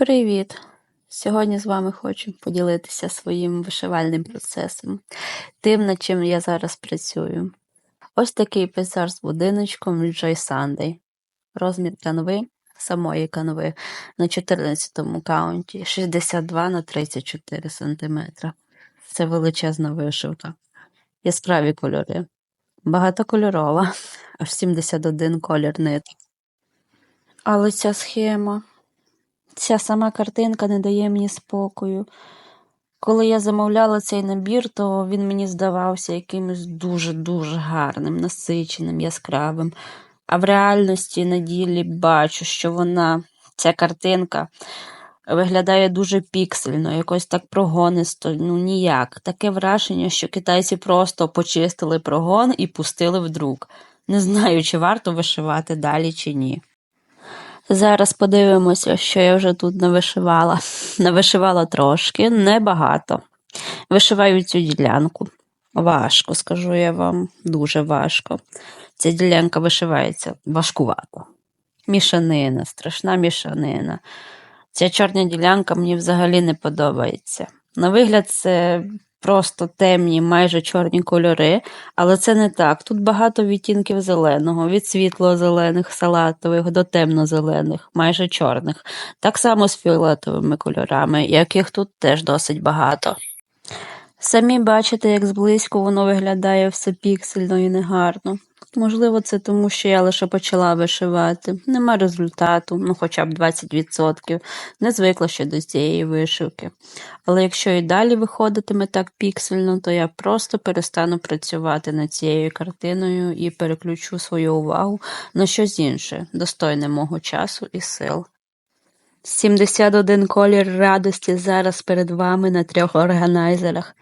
Привіт! Сьогодні з вами хочу поділитися своїм вишивальним процесом, тим, над чим я зараз працюю. Ось такий пейзаж з будиночком Joy Sunday. Розмір канви самої канви на 14 каунті 62 на 34 см. Це величезна вишивка. Яскраві кольори. Багатокольорова, аж 71 колір ниток. Але ця схема. Ця сама картинка не дає мені спокою. Коли я замовляла цей набір, то він мені здавався якимось дуже-дуже гарним, насиченим, яскравим. А в реальності на ділі бачу, що вона, ця картинка, виглядає дуже піксельно, якось так прогонисто, ну ніяк. Таке враження, що китайці просто почистили прогон і пустили в друк. Не знаю, чи варто вишивати далі, чи ні. Зараз подивимося, що я вже тут навишивала. Навишивала трошки, небагато. Вишиваю цю ділянку. Важко, скажу я вам, дуже важко. Ця ділянка вишивається важкувато. Мішанина, страшна мішанина. Ця чорна ділянка мені взагалі не подобається. На вигляд, це просто темні, майже чорні кольори, але це не так. Тут багато відтінків зеленого, від світло-зелених, салатових до темно-зелених, майже чорних. Так само з фіолетовими кольорами, яких тут теж досить багато. Самі бачите, як зблизьку воно виглядає все піксельно і негарно. Можливо, це тому, що я лише почала вишивати. Нема результату, ну хоча б 20%. Не звикла ще до цієї вишивки. Але якщо і далі виходитиме так піксельно, то я просто перестану працювати над цією картиною і переключу свою увагу на щось інше, достойне мого часу і сил. 71 колір радості зараз перед вами на трьох органайзерах.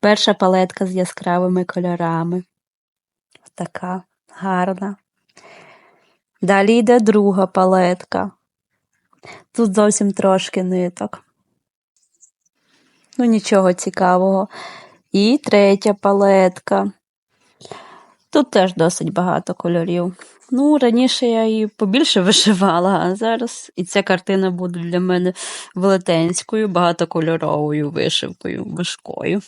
Перша палетка з яскравими кольорами. Така гарна. Далі йде друга палетка. Тут зовсім трошки ниток. Ну, нічого цікавого. І третя палетка. Тут теж досить багато кольорів. Ну, раніше я її побільше вишивала, а зараз і ця картина буде для мене велетенською, багатокольоровою вишивкою, важкою.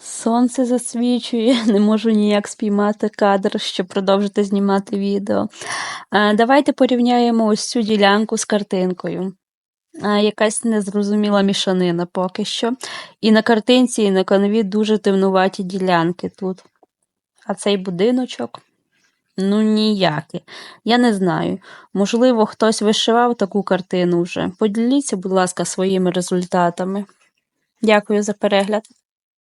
Сонце засвічує, не можу ніяк спіймати кадр, щоб продовжити знімати відео. Давайте порівняємо ось цю ділянку з картинкою. Якась незрозуміла мішанина поки що. І на картинці, і на канві дуже темнуваті ділянки тут. А цей будиночок. Ну, ніяке. Я не знаю. Можливо, хтось вишивав таку картину вже. Поділіться, будь ласка, своїми результатами. Дякую за перегляд.